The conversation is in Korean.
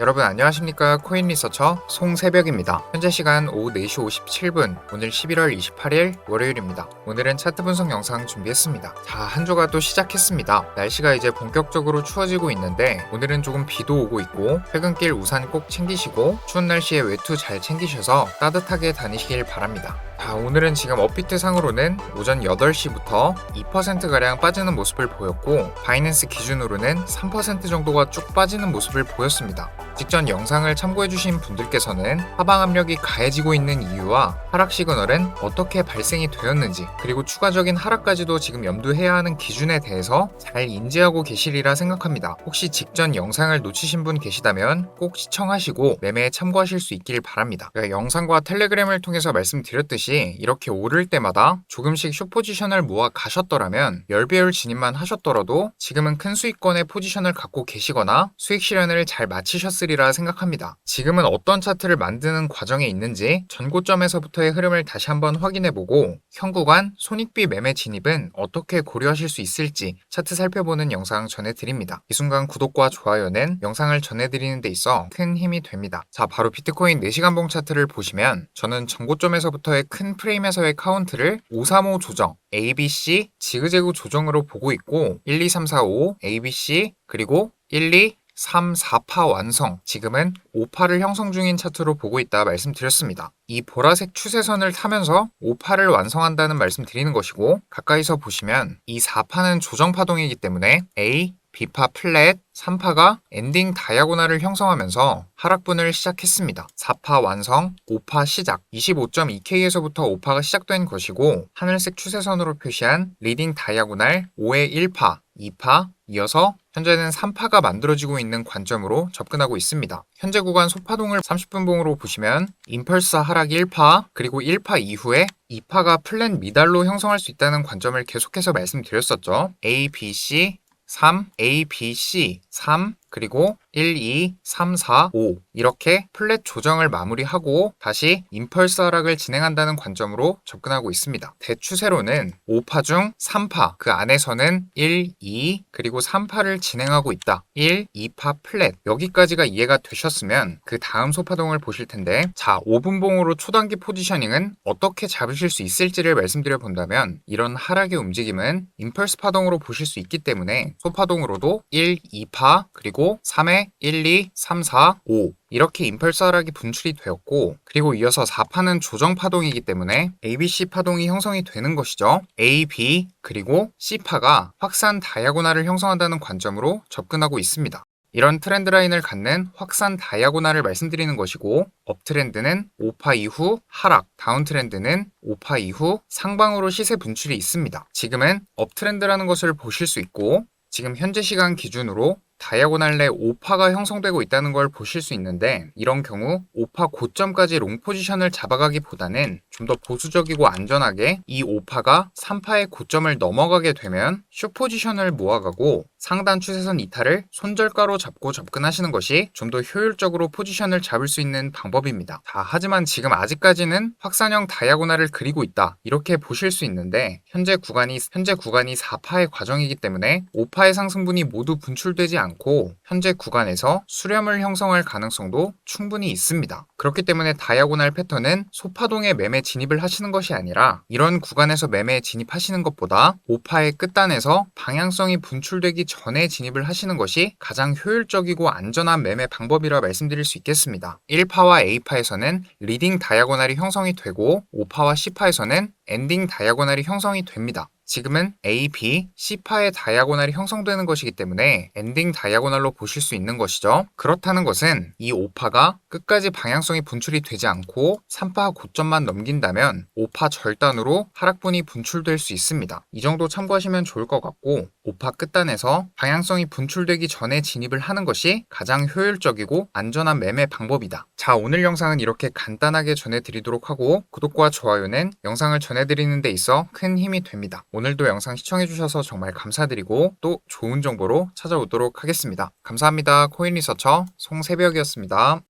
여러분 안녕하십니까 코인 리서처 송새벽입니다. 현재 시간 오후 4시 57분 오늘 11월 28일 월요일입니다. 오늘은 차트 분석 영상 준비했습니다. 자 한 주가 또 시작했습니다. 날씨가 이제 본격적으로 추워지고 있는데 오늘은 조금 비도 오고 있고 퇴근길 우산 꼭 챙기시고 추운 날씨에 외투 잘 챙기셔서 따뜻하게 다니시길 바랍니다. 자, 오늘은 지금 업비트 상으로는 오전 8시부터 2%가량 빠지는 모습을 보였고, 바이낸스 기준으로는 3% 정도가 쭉 빠지는 모습을 보였습니다. 직전 영상을 참고해주신 분들께서는 하방 압력이 가해지고 있는 이유와 하락 시그널은 어떻게 발생이 되었는지, 그리고 추가적인 하락까지도 지금 염두해야 하는 기준에 대해서 잘 인지하고 계시리라 생각합니다. 혹시 직전 영상을 놓치신 분 계시다면 꼭 시청하시고 매매에 참고하실 수 있길 바랍니다. 영상과 텔레그램을 통해서 말씀드렸듯이 이렇게 오를 때마다 조금씩 숏 포지션을 모아 가셨더라면 10배율 진입만 하셨더라도 지금은 큰 수익권의 포지션을 갖고 계시거나 수익 실현을 잘 마치셨 으리라 생각합니다. 지금은 어떤 차트를 만드는 과정에 있는지 전고점에서부터의 흐름을 다시 한번 확인해보고 현 구간 손익비 매매 진입은 어떻게 고려하실 수 있을지 차트 살펴보는 영상 전해드립니다. 이 순간 구독과 좋아요는 영상을 전해드리는 데 있어 큰 힘이 됩니다. 자 바로 비트코인 4시간봉 차트를 보시면 저는 전고점에서부터의 큰 프레임에서의 카운트를 535 조정, ABC 지그재그 조정으로 보고 있고 1, 2, 3, 4, 5, ABC 그리고 1, 2, 3, 4파 완성. 지금은 5파를 형성 중인 차트로 보고 있다 말씀드렸습니다. 이 보라색 추세선을 타면서 5파를 완성한다는 말씀 드리는 것이고 가까이서 보시면 이 4파는 조정 파동이기 때문에 A, B파 플랫, 3파가 엔딩 다이아고날을 형성하면서 하락분을 시작했습니다. 4파 완성, 5파 시작. 25.2K에서부터 5파가 시작된 것이고 하늘색 추세선으로 표시한 리딩 다이아고날 5의 1파, 2파, 이어서 현재는 3파가 만들어지고 있는 관점으로 접근하고 있습니다. 현재 구간 소파동을 30분 봉으로 보시면 임펄스 하락 1파 그리고 1파 이후에 2파가 플랜 미달로 형성할 수 있다는 관점을 계속해서 말씀드렸었죠. A, B, C 3, A, B, C 3 그리고 1, 2, 3, 4, 5 이렇게 플랫 조정을 마무리하고 다시 임펄스 하락을 진행한다는 관점으로 접근하고 있습니다. 대추세로는 5파 중 3파 그 안에서는 1, 2 그리고 3파를 진행하고 있다. 1, 2파 플랫 여기까지가 이해가 되셨으면 그 다음 소파동을 보실 텐데 자 5분봉으로 초단기 포지셔닝은 어떻게 잡으실 수 있을지를 말씀드려 본다면 이런 하락의 움직임은 임펄스 파동으로 보실 수 있기 때문에 소파동으로도 1, 2파 그리고 3회 1, 2, 3, 4, 5 이렇게 임펄스 하락이 분출이 되었고 그리고 이어서 4파는 조정 파동이기 때문에 ABC 파동이 형성이 되는 것이죠. A, B 그리고 C파가 확산 다이아고날을 형성한다는 관점으로 접근하고 있습니다. 이런 트렌드 라인을 갖는 확산 다이아고날을 말씀드리는 것이고 업트렌드는 5파 이후 하락, 다운트렌드는 5파 이후 상방으로 시세 분출이 있습니다. 지금은 업트렌드라는 것을 보실 수 있고 지금 현재 시간 기준으로 다이아고날 내 5파가 형성되고 있다는 걸 보실 수 있는데 이런 경우 5파 고점까지 롱 포지션을 잡아가기보다는 좀 더 보수적이고 안전하게 이 5파가 3파의 고점을 넘어가게 되면 숏 포지션을 모아가고 상단 추세선 이탈을 손절가로 잡고 접근하시는 것이 좀 더 효율적으로 포지션을 잡을 수 있는 방법입니다. 자, 하지만 지금 아직까지는 확산형 다이아고날을 그리고 있다. 이렇게 보실 수 있는데 현재 구간이 현재 구간이 4파의 과정이기 때문에 5파의 상승분이 모두 분출되지 않고 현재 구간에서 수렴을 형성할 가능성도 충분히 있습니다. 그렇기 때문에 다이아고날 패턴은 소파동에 매매 진입을 하시는 것이 아니라 이런 구간에서 매매에 진입하시는 것보다 5파의 끝단에서 방향성이 분출되기 전에 진입을 하시는 것이 가장 효율적이고 안전한 매매 방법이라 말씀드릴 수 있겠습니다. 1파와 A파에서는 리딩 다이아고날이 형성이 되고 5파와 C파에서는 엔딩 다이아고날이 형성이 됩니다. 지금은 A, B, C파의 다이아고날이 형성되는 것이기 때문에 엔딩 다이아고날로 보실 수 있는 것이죠. 그렇다는 것은 이 5파가 끝까지 방향성이 분출이 되지 않고 3파 고점만 넘긴다면 5파 절단으로 하락분이 분출될 수 있습니다. 이 정도 참고하시면 좋을 것 같고 5파 끝단에서 방향성이 분출되기 전에 진입을 하는 것이 가장 효율적이고 안전한 매매 방법이다. 자, 오늘 영상은 이렇게 간단하게 전해드리도록 하고 구독과 좋아요는 영상을 전해드리는 데 있어 큰 힘이 됩니다. 오늘도 영상 시청해주셔서 정말 감사드리고 또 좋은 정보로 찾아오도록 하겠습니다. 감사합니다. 코인 리서처 송새벽이었습니다.